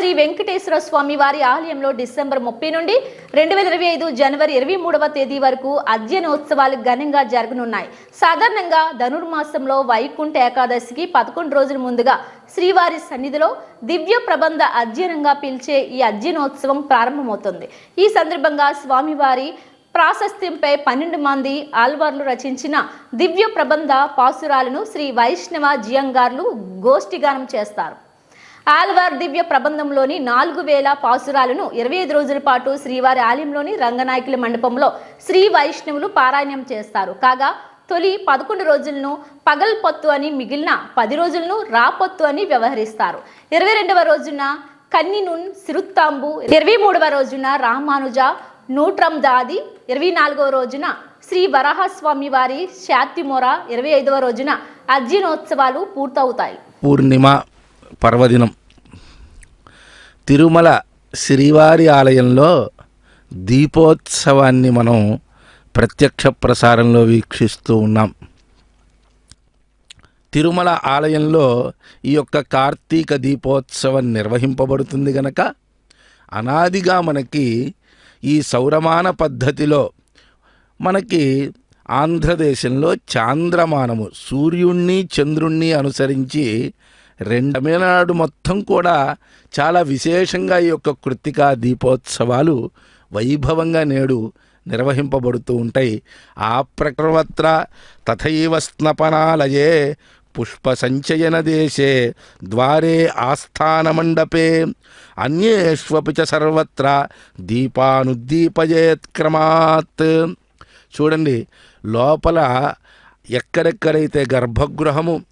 శ్రీ వెంకటేశ్వర స్వామి వారి ఆలయంలో డిసెంబర్ ముప్పై నుండి రెండు వేల ఇరవై ఐదు జనవరి ఇరవై మూడవ తేదీ వరకు అధ్యయనోత్సవాలు ఘనంగా జరగనున్నాయి. సాధారణంగా ధనుర్మాసంలో వైకుంఠ ఏకాదశికి పదకొండు రోజుల ముందుగా శ్రీవారి సన్నిధిలో దివ్య ప్రబంధ అధ్యయనంగా పిలిచే ఈ అధ్యయనోత్సవం ప్రారంభమవుతుంది. ఈ సందర్భంగా స్వామివారి ప్రాశస్త్యంపై పన్నెండు మంది ఆల్వార్లు రచించిన దివ్య ప్రబంధ పాసురాలను శ్రీ వైష్ణవ జియంగార్లు గోష్ఠిగానం చేస్తారు. ఆల్వార్ దివ్య ప్రబంధంలోని నాలుగు వేల పాసురాలను ఇరవై ఐదు రోజుల పాటు శ్రీవారి ఆలయంలోని రంగనాయకుల మండపంలో శ్రీ వైష్ణవులు పారాయణం చేస్తారు. కాగా తొలి పదకొండు రోజులను పగల్ పొత్తు అని మిగిలిన పది రోజులను రాపొత్తు అని వ్యవహరిస్తారు. ఇరవై రెండవ రోజున కన్నినున్ సిరుత్తాంబు ఇరవై మూడవ రోజున రామానుజ నూట్రం దాది ఇరవై నాలుగవ రోజున శ్రీ వరాహస్వామి వారి శాతిమొర ఇరవై ఐదవ రోజున అర్జునోత్సవాలు పూర్తవుతాయి. పూర్ణిమ పర్వదినం. తిరుమల శ్రీవారి ఆలయంలో దీపోత్సవాన్ని మనం ప్రత్యక్ష ప్రసారంలో వీక్షిస్తూ ఉన్నాం. తిరుమల ఆలయంలో ఈ యొక్క కార్తీక దీపోత్సవం నిర్వహింపబడుతుంది గనక అనాదిగా మనకి ఈ సౌరమాన పద్ధతిలో మనకి ఆంధ్రదేశంలో చాంద్రమానము సూర్యుణ్ణి చంద్రుణ్ణి అనుసరించి రెండు తమిళనాడు మొత్తం కూడా చాలా విశేషంగా ఈ యొక్క కృత్తికా దీపోత్సవాలు వైభవంగా నేడు నిర్వహింపబడుతూ ఉంటాయి. ఆ ప్రకృవత్ర తథైవ స్నపనాలయే పుష్ప సంచయన దేశే ద్వారే ఆస్థాన మండపే అన్యేష్వపి చ సర్వత్ర దీపానుద్దీపయేత్ క్రమాత్. చూడండి లోపల ఎక్కడెక్కడైతే గర్భగృహము